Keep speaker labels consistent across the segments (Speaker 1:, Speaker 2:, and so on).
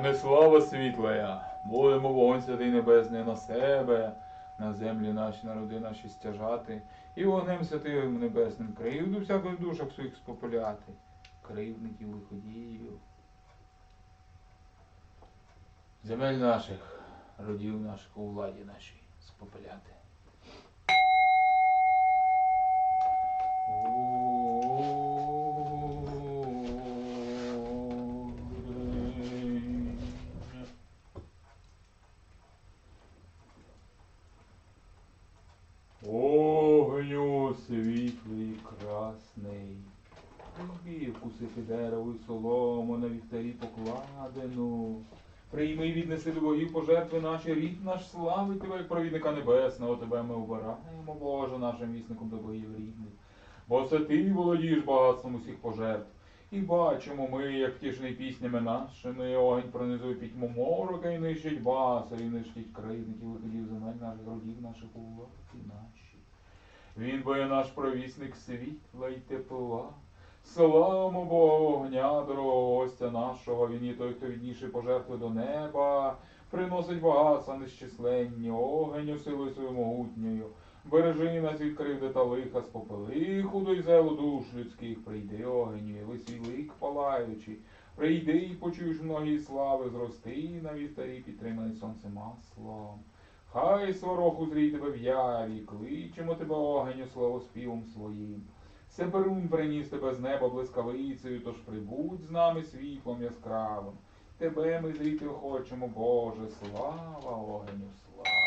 Speaker 1: Вогнеслава світлая, молимо вогонь святий небесний на себе, на землі наші народи наші стяжати, і вогнем святим небесним кривду всяких душах своїх спопиляти, кривдників лиходіїв. Земель наших, родів наших у владі нашій спопиляти. І богів пожертви наші, рід наш славить тебе, як провідника небесного, тебе ми обираємо, Боже, нашим вісником до богів рідних. Бо це ти володієш багатством усіх пожертв. І бачимо ми, як втішений піснями нашими, огонь пронизує пітьму морока і нищить баса, і нищить кривників, виходів земель наших родів, наших улоці наші. Він бо є наш провісник світла й тепла. Славимо Богу, огня, дорогого гостя нашого, він є той, хто відніше пожертви до неба, приносить багатства нещисленні, огеню силою свою могутньою. Бережи нас від кривди та лиха, спопили худо й зелу душ людських, прийди огеню, яви свій лик палаючий. Прийди і почуєш многі слави, зрости на вівтарі, підтриманий сонцем маслом. Хай сварох узрій тебе в яві, кличемо тебе огеню славоспівом своїм. Себерун приніс тебе з неба блискавицею, тож прибудь з нами світлом яскравим. Тебе ми зріти хочемо, Боже, слава слава. Слава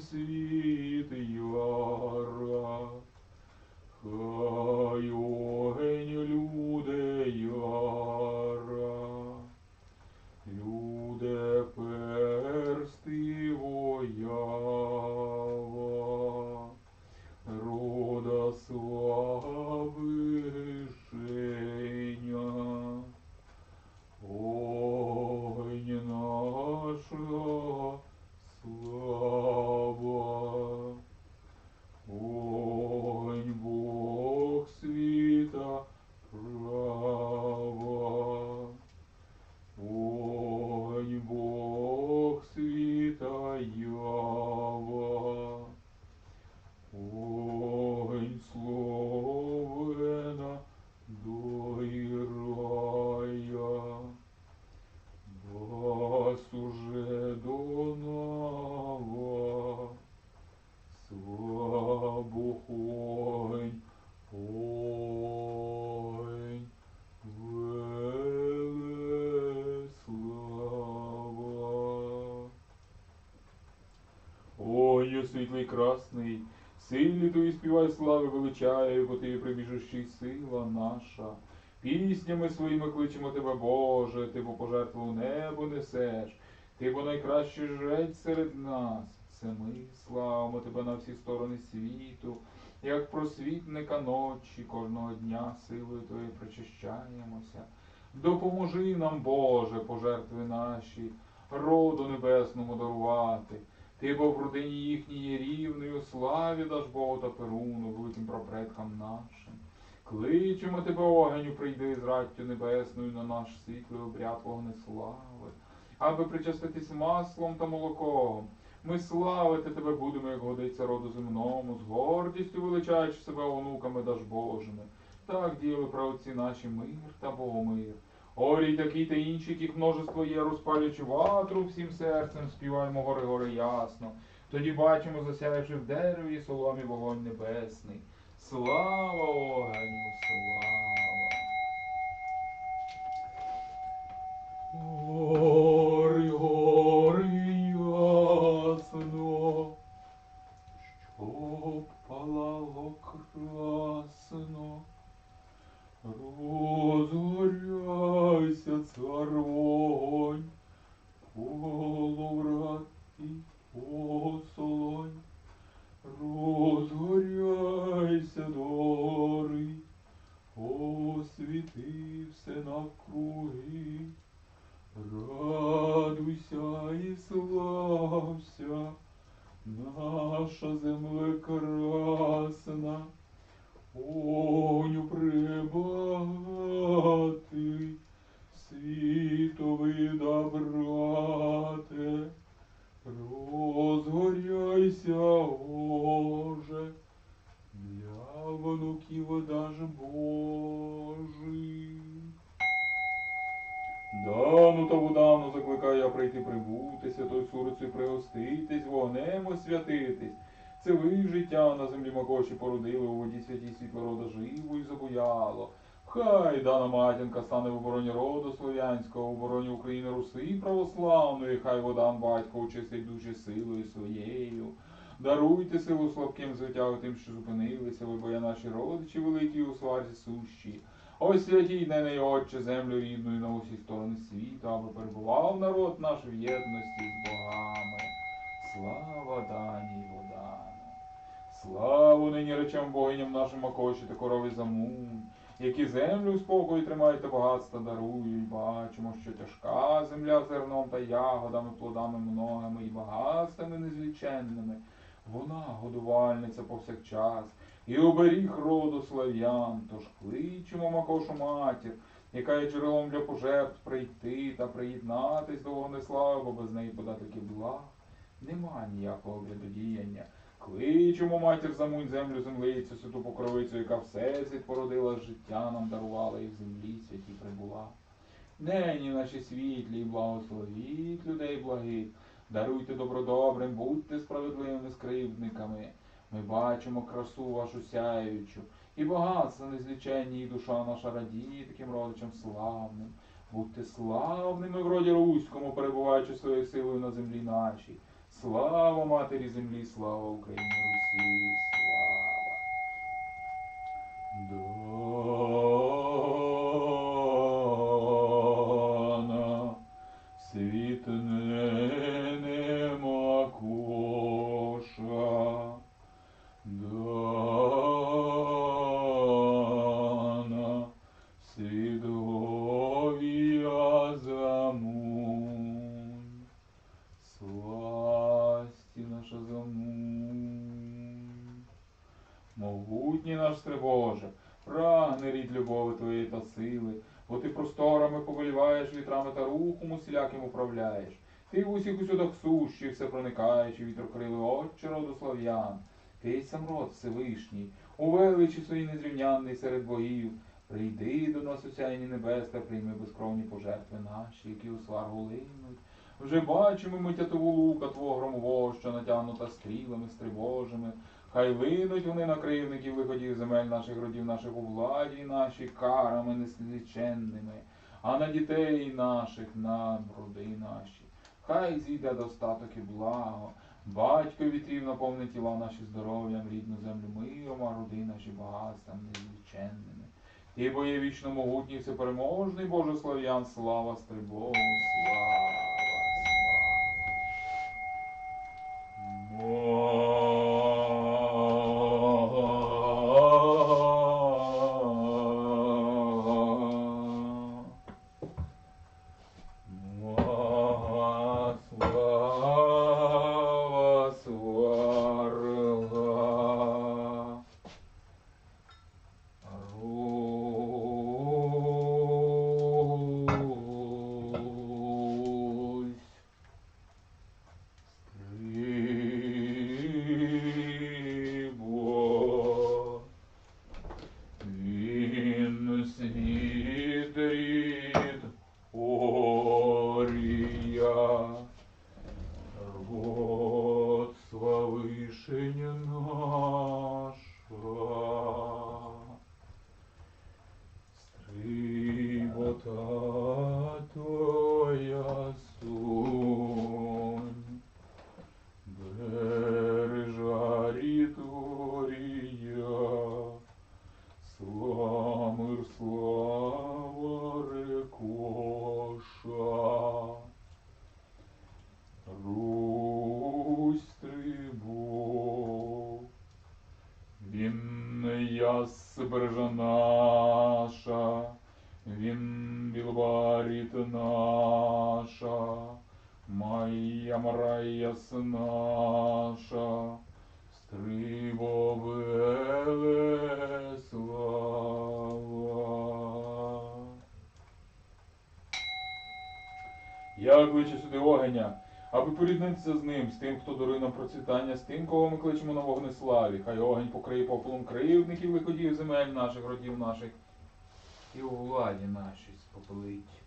Speaker 1: огонь твої співай слави величаю, бо ти прибіжущий сила наша. Піснями своїми кличемо тебе, Боже, ти бо пожертву в небо несеш, ти бо найкращий жрець серед нас. Це ми славимо тебе на всі сторони світу, як просвітника ночі кожного дня силою твоєю причащаємося. Допоможи нам, Боже, пожертви наші, роду небесному дарувати. Ти бо в родині їхній є рівною, славі даш Богу та Перуну, великим прапредкам нашим. Кличемо тебе, огеню, прийди з раттю небесною на наш світлий обряд вогнеслави, аби причаститись маслом та молоком. Ми славити тебе будемо, як годиться роду земному, з гордістю величаючи себе онуками даж Божими. Так діяли праотці наші мир та Богомир. Орій такий та інші, яких множество є, розпалюючи ватру всім серцем, співаємо гори гори ясно. Тоді бачимо, засяявши в дереві соломі вогонь небесний. Слава огню, слава! Розгоряйся, Боже, для внуків даж Божий. Дану та водану закликаю я прийти прибути, святою сурицею пригоститись, вогнем освятитись. Це ви життя на землі макоші породили, у воді святій світло рода живо і забуяло. Хай дана матінка стане в обороні роду слов'янського, в обороні України Руси православної, хай водан батько очистить душі силою своєю. Даруйте силу слабким звитягу тим, що зупинилися, ви, бо я наші родичі великі у сварці сущі. Ось святій дне Отче, землю рідну і на усі сторони світу, аби перебував народ наш в єдності з богами. Слава даній водану. Славу нині речем богиням нашим Акоші та корові замун, які землю у спокої тримають та багатства дарують. Бачимо, що тяжка земля зерном та ягодами, плодами многими і багатствами незліченними. Вона годувальниця повсякчас, і оберіг роду слав'ян, тож кличемо Макошу матір, яка є джерелом для пожертв прийти та приєднатись до вогнеслави, бо без неї подательків благ нема ніякого врядодіяння. Кличемо матір замунь землю землицю, святу покровицю, яка все світ породила, життя нам дарувала і в землі святі прибула. Нині наші світлі, і благословіть людей благих, даруйте добро добрим, будьте справедливими скривдниками. Ми бачимо красу вашу сяючу, і багатство незліченні, і душа наша радіє таким родичам славним. Будьте славними в роді руському, перебуваючи своєю силою на землі нашій. Слава матері землі, слава Україні Русі, Могутній наш Стрибоже, прагне рід любові твоєї та сили, бо ти просторами повеліваєш вітрами та рухом усіляким управляєш. Ти в усіх усюдах сущих, все проникаючи, вітрокрили отче роду слав'ян. Ти сам род Всевишній, у величі своїй незрівнянний серед богів. Прийди до нас у сяйні небес та прийми безкровні пожертви наші, які у сваргу линуть. Вже бачимо ми тятову лука твого громового, що натягнута стрілами стрибожими. Хай линуть вони на кривників виходів земель наших родів, наших у владі наші карами несліченними, а на дітей наших, на роди наші. Хай зійде достаток і благо. Батько вітрів наповни тіла наші здоров'ям, рідну землю миром, а роди наші багатствам незліченними. Ти бо є вічно могутній, всепереможний Боже слав'ян, слава стрибогу, слава. Святая слава рекоша, Русь трибо, він не бережа наша, він білбаріт наша, Майя Марая наша, стрибо Велеслава. Я кличу сюди огеня, аби поріднитися з ним, з тим, хто дарує нам процвітання, з тим, кого ми кличемо на вогнеславі. Хай огонь покриє попелом кривдників, лиходіїв земель наших, родів наших, і у владі нашій спопелить.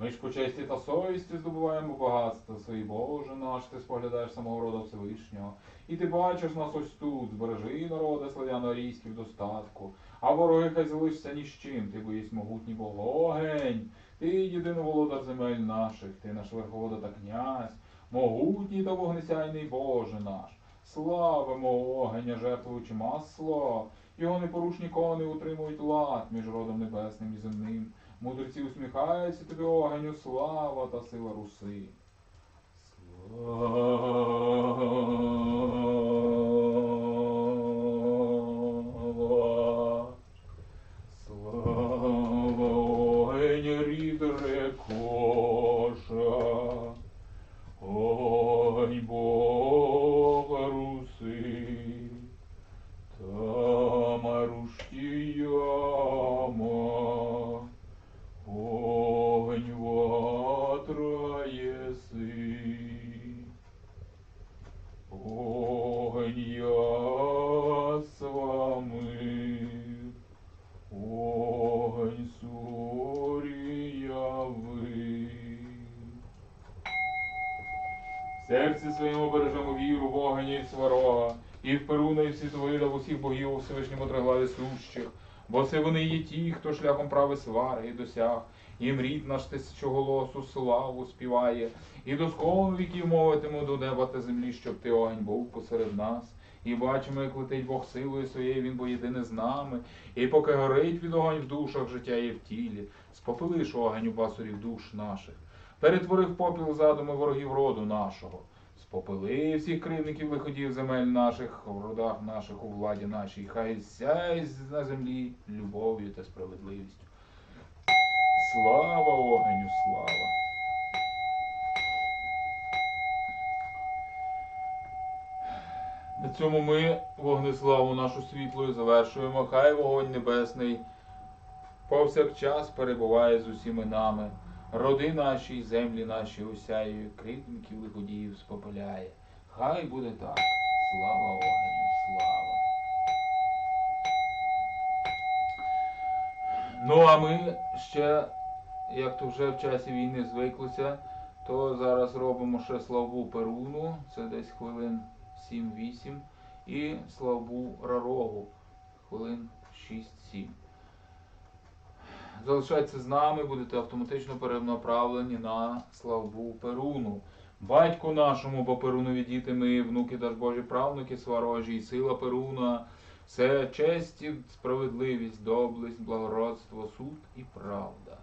Speaker 1: Ми ж по честі та совісті здобуваємо багатство свої, Боже наш, ти споглядаєш самого рода Всевишнього. І ти бачиш нас ось тут, збережи народи славяно-арійські в достатку, а вороги хай залишся ні з чим, ти боїсь могутній Богогень. Ти єдиний володар земель наших, ти наш верховода та князь, могутній та вогнесяйний Боже наш. Славимо огеня, жертвуючи масло, його непорушні кони утримують лад між родом небесним і земним. Мудреці усміхаються тобі огеню, слава та сила руси. Слава. Серці своєму бережемо віру в огоні і сварога, і в Перуна, і в світовида в усіх богів у Всевишньому триглаві сущих, бо це вони є ті, хто шляхом прави свари досяг, їм рід наш тисячоголосу славу співає, і доскон віків мовитиму до неба та землі, щоб ти огонь був посеред нас. І бачимо, як летить Бог силою своєю, він бо єдине з нами. І поки горить від огонь в душах життя є в тілі, спопилиш огонь у басурів душ наших. Перетворив попіл задуми ворогів роду нашого. Спопили всіх кривників виходів земель наших, в родах наших, у владі нашій. Хай сяй на землі любов'ю та справедливістю. Слава огеню, слава! На цьому ми вогнеславу нашу світлою завершуємо. Хай вогонь небесний повсякчас перебуває з усіми нами. Роди наші, землі наші осяює, кривдників лиходіїв спопиляє. Хай буде так. Слава огню, слава. Ну а ми ще, як то вже в часі війни звиклося, то зараз робимо ще славу Перуну, це десь хвилин 7-8, і славу Рарогу, хвилин 6-7. Залишайтеся з нами, будете автоматично перенаправлені на славу Перуну. Батьку нашому, бо Перунові діти ми, внуки Божі правнуки сварожі, і сила Перуна, все честь, і справедливість, доблесть, благородство, суд і правда.